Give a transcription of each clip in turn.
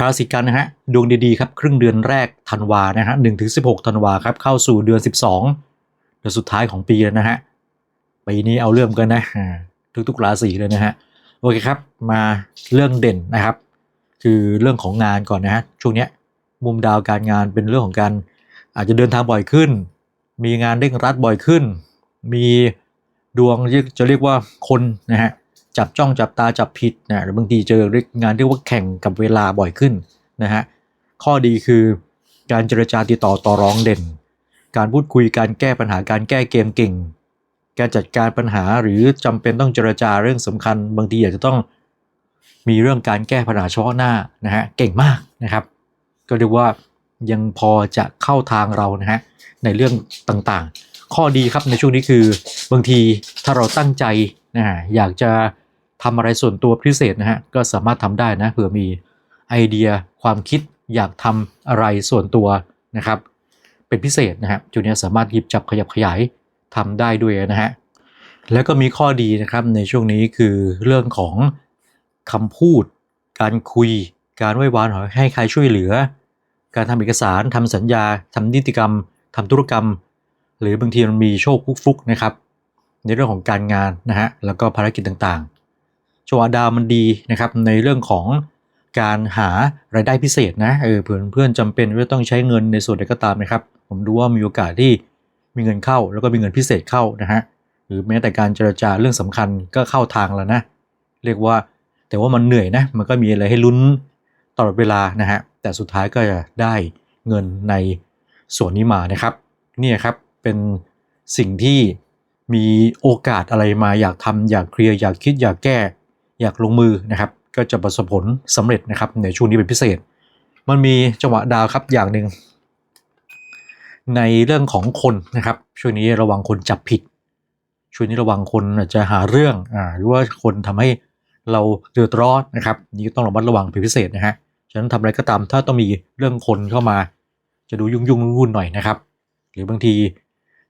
ชาวราศีกันนะฮะดวงดีๆครับครึ่งเดือนแรกธันวานะฮะหนึ่งถึงสิบหกธันวาครับเข้าสู่เดือนสิบสองเดือนสุดท้ายของปีแล้วนะฮะปีนี้เอาเรื่องกันนะทุกๆราศีเลยนะฮะโอเคครับมาเรื่องเด่นนะครับ คือเรื่องของงานก่อนนะฮะช่วงเนี้ยมุมดาวการงานเป็นเรื่องของการอาจจะเดินทางบ่อยขึ้น มีงานเร่งรัดบ่อยขึ้น มีดวงจะเรียกว่าคนนะฮะ จับจ้องจับตาจับผิดนะหรือบางทีเจอเรงานเรียกว่าแข่งกับเวลาบ่อยขึ้นนะฮะข้อดีคือการเจรจาติดต่อต่อรองเด่น การพูดคุยการแก้ปัญหาการแก้เกมเก่ง การจัดการปัญหาหรือจำเป็นต้องเจรจาเรื่องสำคัญ บางทีอาจจะต้องมีเรื่องการแก้ปัญหาเฉพาะหน้านะฮะเก่งมากนะครับ ก็เรียกว่ายังพอจะเข้าทางเรานะฮะในเรื่องต่างๆ ข้อดีครับในช่วงนี้คือบางทีถ้าเราตั้งใจนะฮะอยากจะ ทำอะไรส่วนตัวพิเศษนะฮะก็สามารถทำได้นะเผื่อมีไอเดียความคิดอยากทำอะไรส่วนตัวนะครับ เป็นพิเศษนะฮะจุดนี้สามารถหยิบจับขยับขยายทำได้ด้วยนะฮะแล้วก็มีข้อดีนะครับในช่วงนี้คือเรื่องของคำพูด การคุย การไหว้วานให้ใครช่วยเหลือ การทำเอกสารทำสัญญาทำนิติกรรมทำธุรกรรม หรือบางทีมันมีโชคฟุกๆนะครับ ในเรื่องของการงานนะฮะแล้วก็ภารกิจต่างๆ ชวาดามันดีนะครับในเรื่องของการหารายได้พิเศษนะเออเพื่อนเพื่อนจำเป็นว่าต้องใช้เงินในส่วนใดก็ตามนะครับผมดูว่ามีโอกาสที่มีเงินเข้า แล้วก็มีเงินพิเศษเข้านะฮะหรือแม้แต่การเจรจาเรื่องสำคัญก็เข้าทางแล้วนะ เรียกว่าแต่ว่ามันเหนื่อยนะมันก็มีอะไรให้ลุ้นตลอดเวลานะฮะแต่สุดท้ายก็จะได้เงินในส่วนนี้มานะครับเนี่ยครับเป็นสิ่งที่มีโอกาสอะไรมาอยากทำอยากเคลียร์อยากคิดอยากแก้ อยากลงมือนะครับก็จะประสบผลสำเร็จนะครับในช่วงนี้เป็นพิเศษ มันมีจังหวะดาวครับอย่างหนึ่งในเรื่องของคนนะครับช่วงนี้ระวังคนจับผิด ช่วงนี้ระวังคนอาจจะหาเรื่องอ่าหรือว่าคนทำให้เราเดือดร้อนนะครับนี่ต้องระมัดระวังเป็นพิเศษนะฮะฉะนั้นทำอะไรก็ตามถ้าต้องมีเรื่องคนเข้ามา จะดูยุ่งยุ่งวุ่นหน่อยนะครับ หรือบางที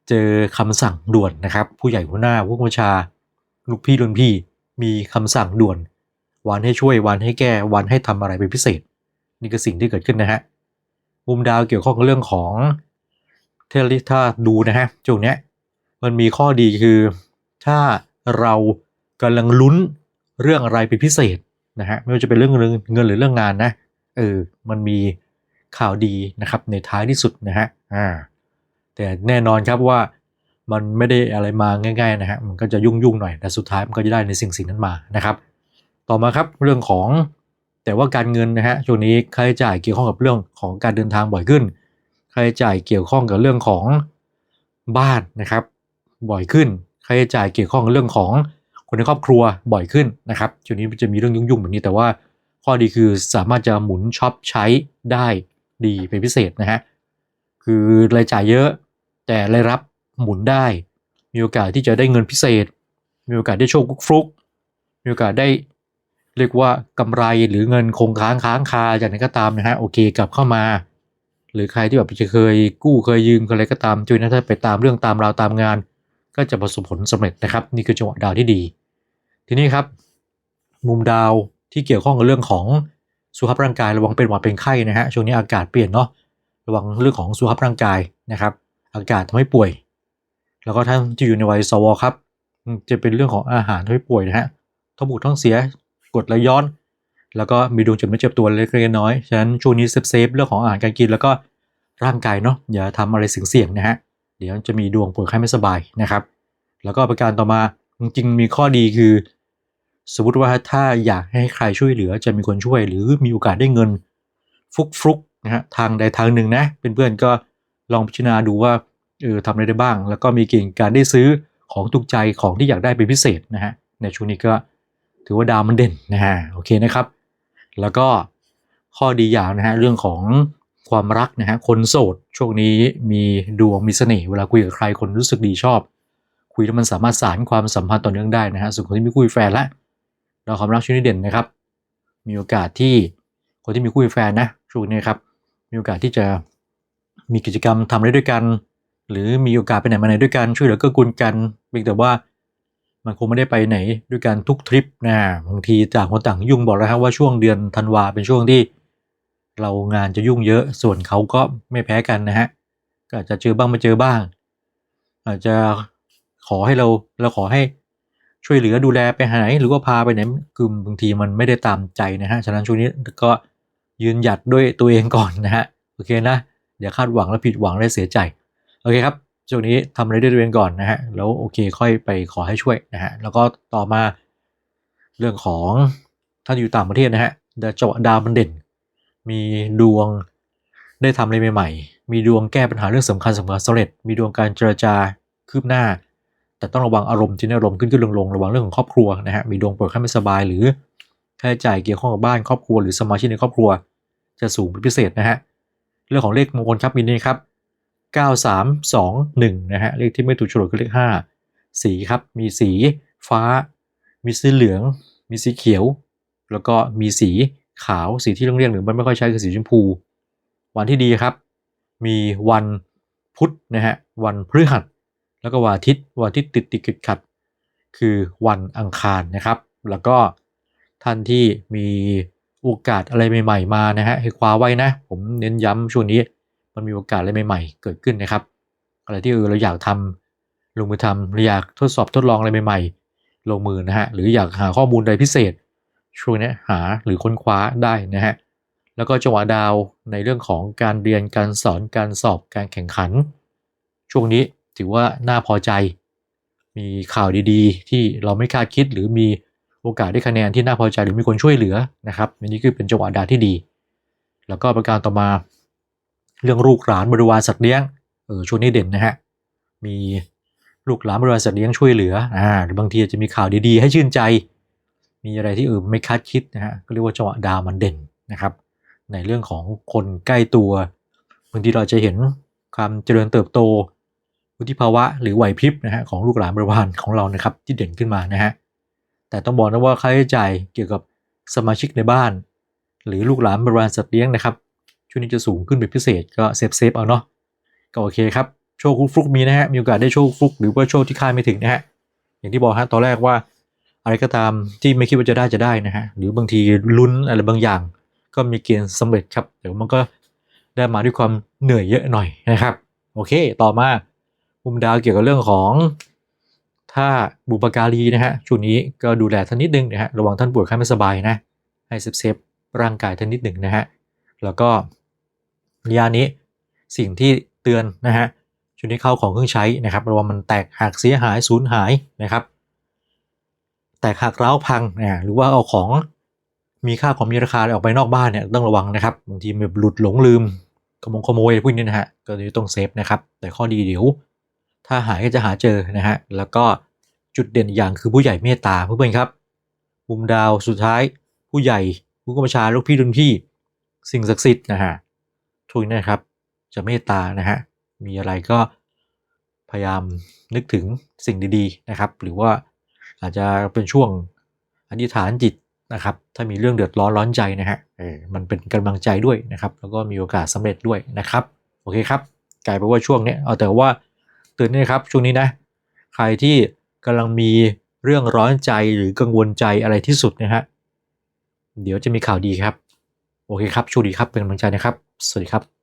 เจอคำสั่งด่วนนะครับ ผู้ใหญ่หัวหน้าผู้บัญชาลูกพี่รุ่นพี่ มีคำสั่งด่วน วันให้ช่วยวันให้แก้วันให้ทำอะไรเป็นพิเศษ นี่คือสิ่งที่เกิดขึ้นนะฮะมุมดาวเกี่ยวข้องกับเรื่องของเทลิถ้าดูนะฮะช่วงนี้มันมีข้อดีคือ ถ้าเรากำลังลุ้นเรื่องอะไรเป็นพิเศษนะฮะไม่ว่าจะเป็นเรื่องเงินเงินหรือเรื่องงานนะเออมันมีข่าวดีนะครับในท้ายที่สุดนะฮะอ่าแต่แน่นอนครับว่า มันไม่ได้อะไรมาง่ายๆนะฮะมันก็จะยุ่งๆหน่อยแต่สุดท้ายมันก็จะได้ในสิ่งสิ่งนั้นมานะครับ ต่อมาครับเรื่องของแต่ว่าการเงินนะฮะช่วงนี้ค่าใช้จ่ายเกี่ยวข้องกับเรื่องของการเดินทางบ่อยขึ้นค่าใช้จ่ายเกี่ยวข้องกับเรื่องของบ้านนะครับ บ่อยขึ้นค่าใช้จ่ายเกี่ยวข้องกับเรื่องของคนในครอบครัวบ่อยขึ้นนะครับช่วงนี้จะมีเรื่องยุ่งๆแบบนี้แต่ว่าข้อดีคือสามารถจะหมุนช็อปใช้ได้ดีเป็นพิเศษนะฮะคือรายจ่ายเยอะแต่รายรับ หมุนได้ มีโอกาสที่จะได้เงินพิเศษ มีโอกาสได้โชคฟลุก มีโอกาสได้เรียกว่ากำไรหรือเงินคงค้างค้างคาจากไหนก็ตามนะฮะโอเคกลับเข้ามา หรือใครที่แบบจะเคยกู้เคยยืมอะไรก็ตามช่วยนะถ้าไปตามเรื่องตามราวตามงาน ก็จะประสบผลสำเร็จนะครับ นี่คือจังหวะดาวที่ดี ทีนี้ครับ มุมดาวที่เกี่ยวข้องกับเรื่องของสุขภาพร่างกายระวังเป็นหวัดเป็นไข้นะฮะช่วงนี้อากาศเปลี่ยนเนาะระวังเรื่องของสุขภาพร่างกายนะครับ อากาศทำให้ป่วย แล้วก็ท่านที่อยู่ในวัยสวครับ จะเป็นเรื่องของอาหารทำให้ป่วยนะฮะท้องผูกท้องเสียกดไหลย้อน แล้วก็มีดวงเจ็บไม่เจ็บตัวเล็กๆน้อยฉะนั้นช่วงนี้เซฟเซฟเรื่องของอาหารการกินแล้วก็ร่างกายเนาะอย่าทำอะไรเสี่ยงๆนะฮะเดี๋ยวจะมีดวงป่วยไข้ไม่สบายนะครับ แล้วก็ประการต่อมาจริงๆมีข้อดีคือ สมมติว่าถ้าอยากให้ใครช่วยเหลือจะมีคนช่วย หรือมีโอกาสได้เงินฟุกๆนะฮะทางใดทางหนึ่งนะเพื่อนๆก็ลองพิจารณาดูว่า เออทำอะไรได้บ้าง แล้วก็มีเกณฑ์การได้ซื้อของถูกใจของที่อยากได้เป็นพิเศษนะฮะในช่วงนี้ก็ถือว่าดาวมันเด่นนะฮะโอเคนะครับ แล้วก็ข้อดีอย่างนะฮะเรื่องของความรักนะฮะคนโสดช่วงนี้มีดวงมีเสน่ห์เวลาคุยกับใครคนรู้สึกดีชอบ คุยแล้วมันสามารถสานความสัมพันธ์ต่อเนื่องได้นะฮะส่วนคนที่มีคู่แฟนละเราความรักช่วงนี้เด่นนะครับ มีโอกาสที่คนที่มีคู่แฟนนะช่วงนี้ครับมีโอกาสที่จะมีกิจกรรมทำได้ด้วยกัน หรือมีโอกาสไปไหนมาไหนด้วยกันช่วยเหลือเกื้อกูลกันเพียงแต่ว่ามันคงไม่ได้ไปไหนด้วยกันทุกทริปนะบางทีต่างคนต่างยุ่งบอกแล้วครับว่าช่วงเดือนธันวาเป็นช่วงที่ เรางานจะยุ่งเยอะส่วนเขาก็ไม่แพ้กันนะฮะก็อาจจะเจอบ้างไม่เจอบ้าง อาจจะขอให้เราเราขอให้ช่วยเหลือดูแลไปหาไหนหรือว่าพาไปไหนคือบางทีมันไม่ได้ตามใจนะฮะฉะนั้นช่วงนี้ก็ยืนหยัดด้วยตัวเองก่อนนะฮะโอเคนะเดี๋ยวคาดหวังแล้วผิดหวังแล้วเสียใจ โอเคครับช่วงนี้ทำอะไรด้วยตัวเองก่อนนะฮะแล้วโอเคค่อยไปขอให้ช่วยนะฮะแล้วก็ต่อมาเรื่องของท่านอยู่ต่างประเทศนะฮะดาวจังหวะดาวมันเด่น มีดวงได้ทำอะไรใหม่ๆ มีดวงแก้ปัญหาเรื่องสำคัญสำคัญสำเร็จ มีดวงการเจรจาคืบหน้า แต่ต้องระวังอารมณ์ที่อารมณ์ขึ้นขึ้นลงลงระวังเรื่องของครอบครัวนะฮะมีดวงปวยไข้ไม่สบายหรือค่าใช้จ่ายเกี่ยวข้องกับบ้านครอบครัวหรือสมาชิกในครอบครัว จะสูงเป็นพิเศษนะฮะเรื่องของเลขมงคลครับมีนี่ครับ 9321 นะฮะ เลขที่ไม่ถูกโฉลกคือเลข 5 สีครับ มีสีฟ้า มีสีเหลือง มีสีเขียว แล้วก็มีสีขาว สีที่เรียกหรือมันไม่ค่อยใช้คือสีชมพู วันที่ดีครับ มีวันพุธนะฮะ วันพฤหัส แล้วก็วันอาทิตย์ วันอาทิตย์ติดติดขัดขัด คือวันอังคารนะครับ แล้วก็ท่านที่มีโอกาสอะไรใหม่ ๆ มานะฮะให้คว้าไว้นะ ผมเน้นย้ำช่วงนี้ มันมีโอกาสอะไรใหม่ๆ เกิดขึ้นนะครับ อะไรที่เราอยากทำลงมือทำเราอยากทดสอบทดลองอะไรใหม่ๆ ลงมือนะฮะ หรืออยากหาข้อมูลใดพิเศษ ช่วงนี้หาหรือค้นคว้าได้นะฮะ แล้วก็จังหวะดาวในเรื่องของการเรียนการสอนการสอบการแข่งขัน ช่วงนี้ถือว่าน่าพอใจ มีข่าวดีๆ ที่เราไม่คาดคิดหรือมีโอกาสได้คะแนนที่น่าพอใจหรือมีคนช่วยเหลือนะครับอันนี้คือเป็นจังหวะดาวที่ดี แล้วก็ประการต่อมา เรื่องลูกหลานบริวารสัตว์เลี้ยงเออช่วงนี้เด่นนะฮะมีลูกหลานบริวารสัตว์เลี้ยงช่วยเหลืออ่าหรือบางทีจจะมีข่าวดีๆ ให้ชื่นใจ มีอะไรที่เออไม่คาดคิดนะฮะก็เรียกว่าจังหวะดาวมันเด่นนะครับ ในเรื่องของคนใกล้ตัวบางทีเราจะเห็นความเจริญเติบโตวุฒิภาวะหรือไหวพริบนะฮะของลูกหลานบริวารของเรานะครับที่เด่นขึ้นมานะฮะแต่ต้องบอกนะว่าค่าใช้จ่ายเกี่ยวกับสมาชิกในบ้าน หรือลูกหลานบริวารสัตว์เลี้ยงนะครับ ช่วงนี้จะสูงขึ้นเป็นพิเศษก็เซฟเซฟเอาเนาะก็โอเคครับ โชคฟลุกมีนะฮะ มีโอกาสได้โชคฟลุกหรือว่าโชคที่คาดไม่ถึงนะฮะ อย่างที่บอกฮะตอนแรกว่าอะไรก็ตามที่ไม่คิดว่าจะได้จะได้นะฮะ หรือบางทีลุ้นอะไรบางอย่าง ก็มีเกณฑ์สำเร็จครับแต่มันก็ได้มาด้วยความเหนื่อยเยอะหน่อยนะครับ โอเค ต่อมามุมดาวเกี่ยวกับเรื่องของถ้าบุปการีนะฮะช่วงนี้ก็ดูแลท่านนิดนึงนะฮะระวังท่านป่วยไข้ไม่สบายนะให้เซฟเซฟร่างกายท่านนิดหนึ่งนะฮะแล้วก็ ระยะนี้สิ่งที่เตือนนะฮะช่วงนี้เข้าของเครื่องใช้นะครับระวังมันแตกหักเสียหายสูญหายนะครับ แตกหักร้าวพังนะหรือว่าเอาของมีค่าของมีราคาออกไปนอกบ้านเนี่ยต้องระวังนะครับบางทีแบบหลุดหลงลืมขโมงขโมยพวกนี้นะฮะก็ต้องเซฟนะครับ แต่ข้อดีเดี๋ยว ถ้าหายก็จะหาเจอนะฮะแล้วก็จุดเด่นอย่างคือผู้ใหญ่เมตตาเพื่อนๆครับมุมดาวสุดท้ายผู้ใหญ่ผู้กำกับชาลูกพี่รุ่นพี่ สิ่งศักดิ์สิทธิ์นะฮะ ทุกนะครับ จะเมตตานะฮะมีอะไรก็พยายามนึกถึงสิ่งดีๆนะครับ หรือว่าอาจจะเป็นช่วงอธิษฐานจิตนะครับ ถ้ามีเรื่องเดือดร้อนร้อนใจนะฮะเออมันเป็นกำลังใจด้วยนะครับ แล้วก็มีโอกาสสำเร็จด้วยนะครับ โอเคครับกลายเป็นว่าช่วงนี้เอาแต่ว่าตือนนี่ครับช่วงนี้นะ ใครที่กำลังมีเรื่องร้อนใจหรือกังวลใจอะไรที่สุดนะฮะเดี๋ยวจะมีข่าวดีครับ โอเคครับชูดีครับเป็นกำลังใจนะครับ สวัสดีครับ